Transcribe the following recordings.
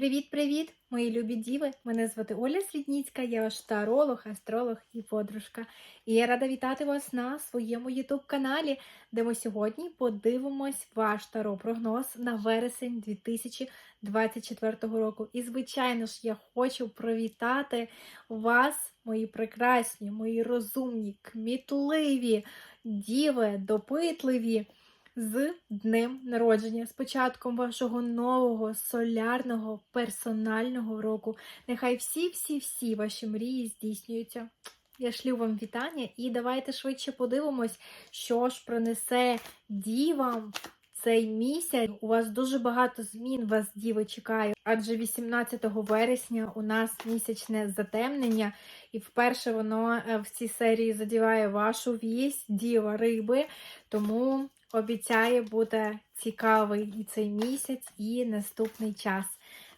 Привіт-привіт, мої любі діви! Мене звати Оля Слідніцька, я ваш таролог, астролог і подружка. І я рада вітати вас на своєму youtube каналі де ми сьогодні подивимось ваш таро-прогноз на вересень 2024 року. І, звичайно ж, я хочу привітати вас, мої прекрасні, мої розумні, кмітливі діви, допитливі з днем народження, з початком вашого нового солярного персонального року. Нехай всі-всі-всі ваші мрії здійснюються. Я шлю вам вітання і давайте швидше подивимось, що ж принесе дівам цей місяць. У вас дуже багато змін вас діви чекає, адже 18 вересня у нас місячне затемнення, і вперше воно е, в цій серії задіває вашу вість, діва риби. Тому обіцяє бути цікавий і цей місяць, і наступний час.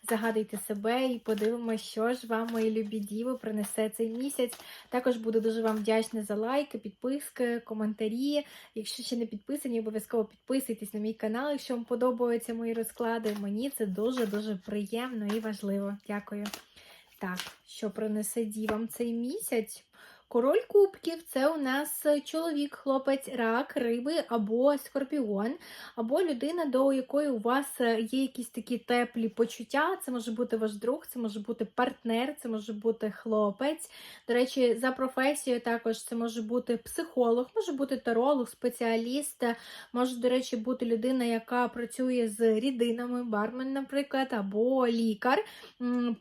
Загадуйте себе і подивимося, що ж вам, мої любі діви, принесе цей місяць. Також буду дуже вам вдячна за лайки, підписки, коментарі. Якщо ще не підписані, обов'язково підписуйтесь на мій канал, якщо вам подобаються мої розклади. Мені це дуже-дуже приємно і важливо. Дякую. Так, що принесе дівам цей місяць? Король кубків це у нас чоловік, хлопець, рак, риби або скорпіон, або людина, до якої у вас є якісь такі теплі почуття. Це може бути ваш друг, це може бути партнер, це може бути хлопець. До речі, за професією також це може бути психолог, може бути таролог, спеціаліст, може, до речі, бути людина, яка працює з рідинами, бармен, наприклад, або лікар.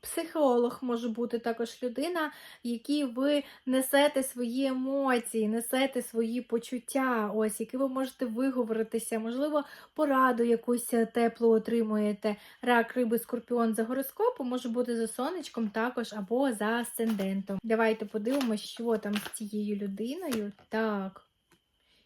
Психолог може бути також людина, якій ви несете несете свої емоції, несете свої почуття, ось, які ви можете виговоритися, можливо, пораду якусь теплу отримуєте. Рак, риби, скорпіон за гороскопом може бути за сонечком також або за асцендентом. Давайте подивимося, що там з цією людиною. Так.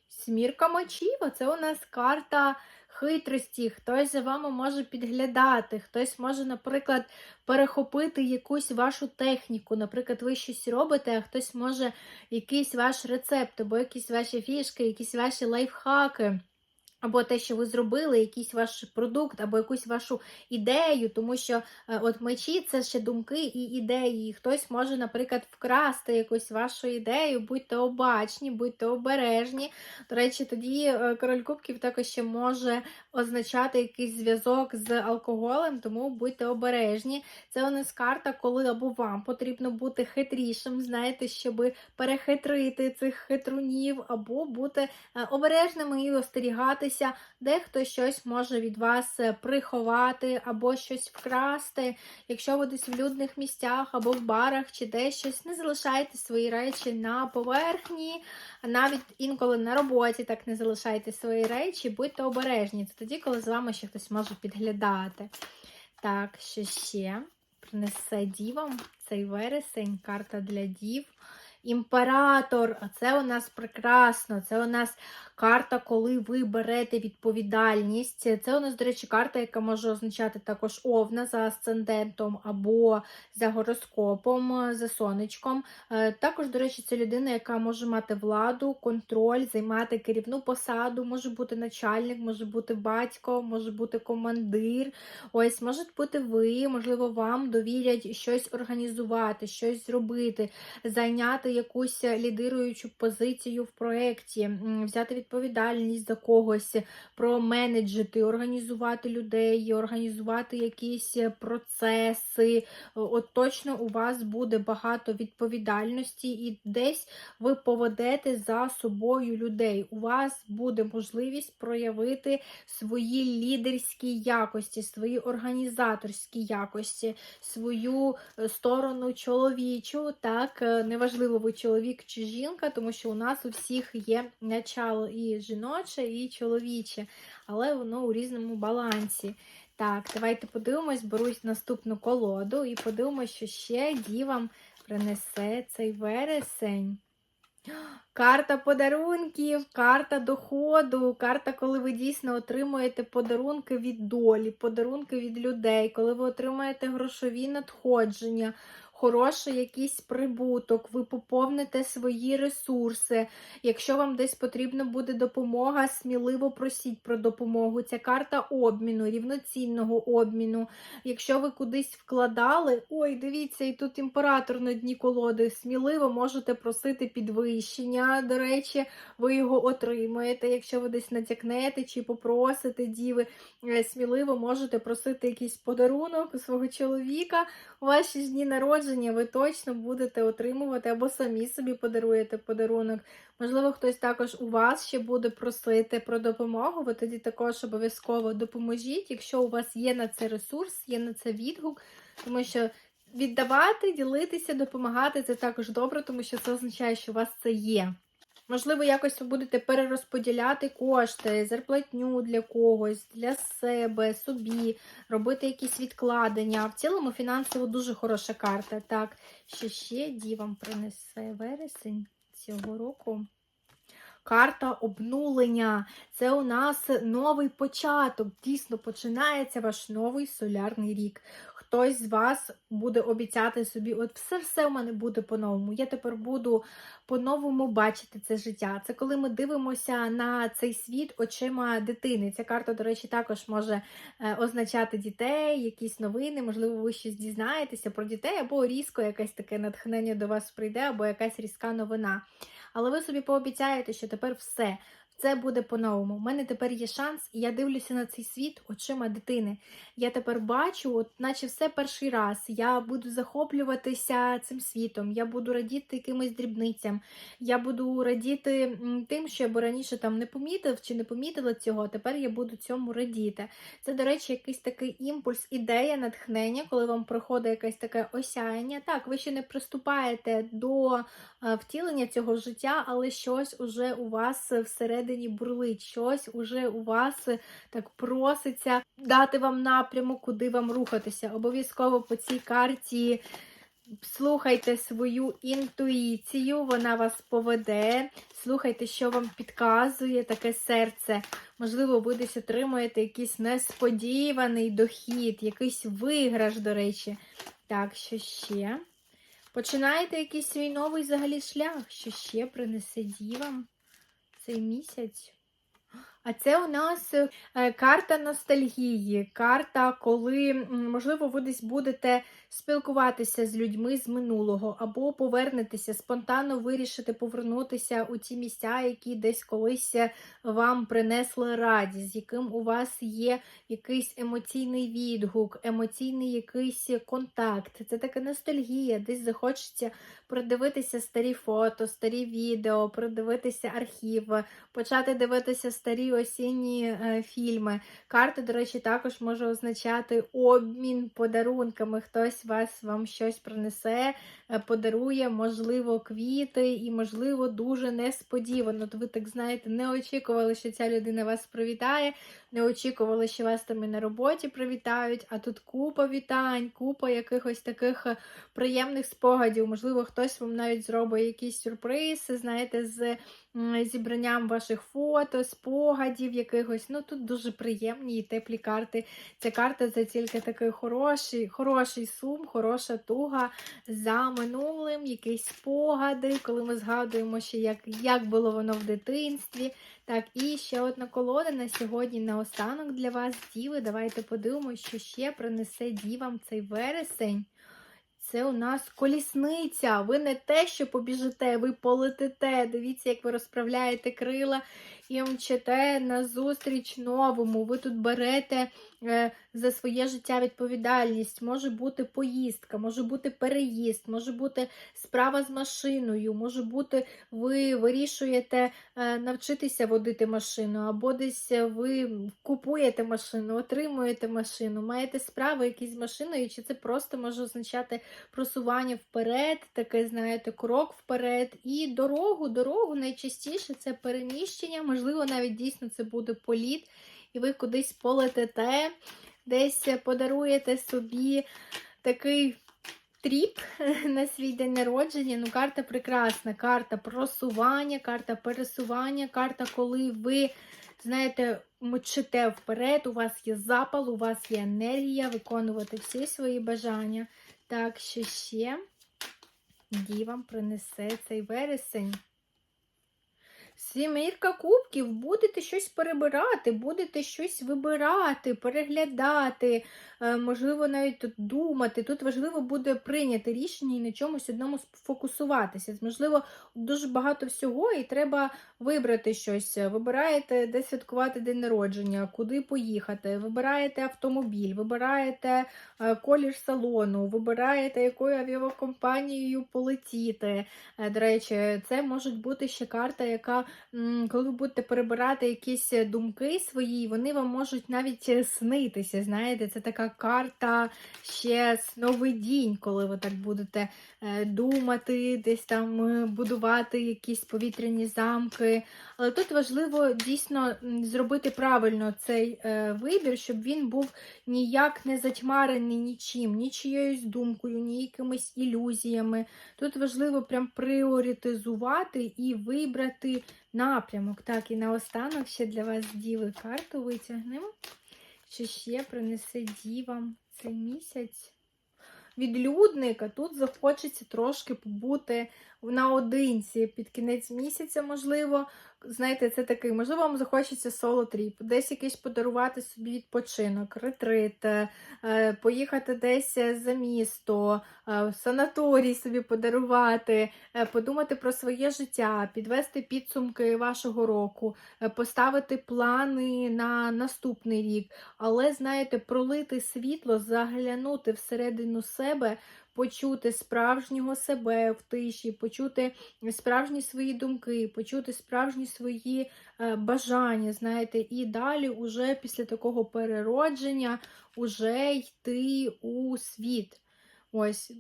Смірка мочів, це у нас карта хитрості, хтось за вами може підглядати, хтось може, наприклад, перехопити якусь вашу техніку. Наприклад, ви щось робите, а хтось може якийсь ваш рецепт, або якісь ваші фішки, якісь ваші лайфхаки. Або те, що ви зробили, якийсь ваш продукт, або якусь вашу ідею, тому що е, от мечі це ще думки і ідеї. І Хтось може, наприклад, вкрасти якусь вашу ідею, будьте обачні, будьте обережні. До речі, тоді е, король кубків також ще може означати якийсь зв'язок з алкоголем, тому будьте обережні. Це у нас карта, коли або вам потрібно бути хитрішим, знаєте, щоб перехитрити цих хитрунів, або бути е, обережними і остерігатися дивитися, дехто щось може від вас е, приховати або щось вкрасти. Якщо ви десь в людних місцях або в барах чи десь щось, не залишайте свої речі на поверхні, навіть інколи на роботі так не залишайте свої речі, будьте обережні. Це тоді, коли з вами ще хтось може підглядати. Так, що ще принесе дівам цей вересень, карта для дів. Імператор, це у нас прекрасно. Це у нас карта, коли ви берете відповідальність. Це у нас, до речі, карта, яка може означати також овна за асцендентом або за гороскопом, за сонечком. Е, також, до речі, це людина, яка може мати владу, контроль, займати керівну посаду, може бути начальник, може бути батько, може бути командир. Ось, може бути ви, можливо, вам довірять щось організувати, щось зробити, зайняти якусь лідируючу позицію в проєкті, взяти відповідальність за когось, променеджити, організувати людей, організувати якісь процеси. От точно у вас буде багато відповідальності, і десь ви поведете за собою людей. У вас буде можливість проявити свої лідерські якості, свої організаторські якості, свою сторону чоловічу. Так, неважливо ви чоловік чи жінка, тому що у нас у всіх є начало і жіноче, і чоловіче, але воно у різному балансі. Так, давайте подивимось, берусь наступну колоду і подивимось, що ще дівам принесе цей вересень. Карта подарунків, карта доходу, карта, коли ви дійсно отримуєте подарунки від долі, подарунки від людей, коли ви отримаєте грошові надходження хороший якийсь прибуток, ви поповните свої ресурси. Якщо вам десь потрібна буде допомога, сміливо просіть про допомогу. Ця карта обміну, рівноцінного обміну. Якщо ви кудись вкладали, ой, дивіться, і тут імператор на дні колоди, сміливо можете просити підвищення. До речі, ви його отримаєте. Якщо ви десь натякнете чи попросите діви, е, сміливо можете просити якийсь подарунок свого чоловіка. Ваші ж дні народження ви точно будете отримувати або самі собі подаруєте подарунок. Можливо, хтось також у вас ще буде просити про допомогу. Ви тоді також обов'язково допоможіть, якщо у вас є на це ресурс, є на це відгук, тому що. Віддавати, ділитися, допомагати це також добре, тому що це означає, що у вас це є. Можливо, якось ви будете перерозподіляти кошти, зарплатню для когось, для себе, собі, робити якісь відкладення. В цілому фінансово дуже хороша карта. Так, що ще дівам принесе вересень цього року. Карта обнулення. Це у нас новий початок. Дійсно починається ваш новий солярний рік. Хтось з вас буде обіцяти собі, от все-все у мене буде по-новому. Я тепер буду по-новому бачити це життя. Це коли ми дивимося на цей світ очима дитини. Ця карта, до речі, також може е, означати дітей, якісь новини, можливо, ви щось дізнаєтеся про дітей, або різко якесь таке натхнення до вас прийде, або якась різка новина. Але ви собі пообіцяєте, що тепер все. Це буде по-новому. У мене тепер є шанс, і я дивлюся на цей світ очима дитини. Я тепер бачу, от наче все перший раз. Я буду захоплюватися цим світом, я буду радіти якимось дрібницям, я буду радіти тим, що я б раніше там не помітив чи не помітила цього. Тепер я буду цьому радіти. Це, до речі, якийсь такий імпульс, ідея, натхнення, коли вам приходить якесь таке осяяння. Так, ви ще не приступаєте до е, втілення цього життя, але щось уже у вас всередині бурлить, щось уже у вас е, так проситься дати вам напрямок, куди вам рухатися. Обов'язково по цій карті. Слухайте свою інтуїцію, вона вас поведе. Слухайте, що вам підказує таке серце. Можливо, ви десь отримуєте якийсь несподіваний дохід, якийсь виграш, до речі. Так, що ще? Починаєте якийсь свій новий взагалі шлях, що ще принесе дівам цей місяць. А це у нас е, карта ностальгії, карта, коли, можливо, ви десь будете спілкуватися з людьми з минулого, або повернетеся, спонтанно вирішите повернутися у ті місця, які десь колись е, вам принесли радість, з яким у вас є якийсь емоційний відгук, емоційний якийсь контакт. Це така ностальгія, десь захочеться продивитися старі фото, старі відео, продивитися архів, почати дивитися старі осінні е, фільми. Карта, до речі, також може означати обмін подарунками. Хтось вас вам щось принесе, е, подарує, можливо, квіти, і, можливо, дуже несподівано. Ви так знаєте, не очікували, що ця людина вас привітає, не очікували, що вас там і на роботі привітають, а тут купа вітань, купа якихось таких е, приємних спогадів. Можливо, хтось вам навіть зробить якийсь сюрприз, знаєте, з зібранням ваших фото, спогадів якихось. Ну тут дуже приємні і теплі карти. Ця карта це тільки такий хороший, хороший сум, хороша туга за минулим, якісь спогади, коли ми згадуємо, ще як, як було воно в дитинстві. Так, і ще одна колода на сьогодні наостанок для вас, діви. Давайте подивимося, що ще принесе дівам цей вересень. Це у нас колісниця. Ви не те, що побіжите, ви полетите. Дивіться, як ви розправляєте крила і мчите назустріч новому. Ви тут берете е, за своє життя відповідальність. Може бути поїздка, може бути переїзд, може бути справа з машиною, може бути, ви вирішуєте е, навчитися водити машину, або десь ви купуєте машину, отримуєте машину, маєте справи якісь з машиною, чи це просто може означати просування вперед, таке, знаєте, крок вперед, і дорогу, дорогу найчастіше це переміщення, можливо, навіть дійсно це буде політ, і ви кудись полетите, десь подаруєте собі такий. Тріп на свій день народження. Ну, карта прекрасна. Карта просування, карта пересування, карта, коли ви, знаєте, мчите вперед, у вас є запал, у вас є енергія виконувати всі свої бажання. Так, що ще? дівам принесе цей вересень. Сімірка кубків, будете щось перебирати, будете щось вибирати, переглядати, е, можливо, навіть тут думати. Тут важливо буде прийняти рішення і на чомусь одному сфокусуватися. Можливо, дуже багато всього, і треба вибрати щось. Вибираєте, де святкувати день народження, куди поїхати, вибираєте автомобіль, вибираєте е, колір салону, вибираєте, якою авіакомпанією полетіти. Е, До речі, це може бути ще карта, яка, коли ви будете перебирати якісь думки свої, вони вам можуть навіть е, снитися. Знаєте, це така карта ще сновидінь, коли ви так будете е, думати, десь там е, будувати якісь повітряні замки. Але тут важливо дійсно зробити правильно цей е, вибір, щоб він був ніяк не затьмарений нічим, нічієюсь думкою, ні якимись ілюзіями. Тут важливо прям пріоритизувати і вибрати напрямок. Так, і наостанок ще для вас діви карту витягнемо. Що ще принесе дівам цей місяць? Відлюдника тут захочеться трошки побути наодинці під кінець місяця, можливо. Знаєте, це такий, можливо, вам захочеться соло-тріп, десь якийсь подарувати собі відпочинок, ретрит, е, поїхати десь за місто, е, санаторій собі подарувати, е, подумати про своє життя, підвести підсумки вашого року, е, поставити плани на наступний рік. Але, знаєте, пролити світло, заглянути всередину себе, почути справжнього себе в тиші, почути справжні свої думки, почути справжні свої е, бажання, знаєте, і далі, уже після такого переродження, уже йти у світ. Ось,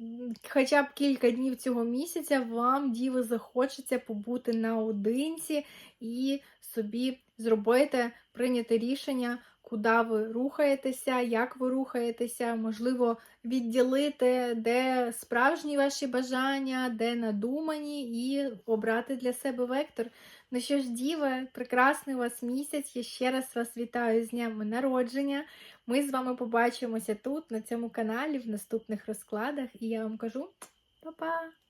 хоча б кілька днів цього місяця вам, діви, захочеться побути наодинці і собі зробити, прийняти рішення, куди ви рухаєтеся, як ви рухаєтеся, можливо, відділити, де справжні ваші бажання, де надумані, і обрати для себе вектор. Ну що ж, діви, прекрасний у вас місяць. Я ще раз вас вітаю з днями народження. Ми з вами побачимося тут, на цьому каналі, в наступних розкладах. І я вам кажу па-па!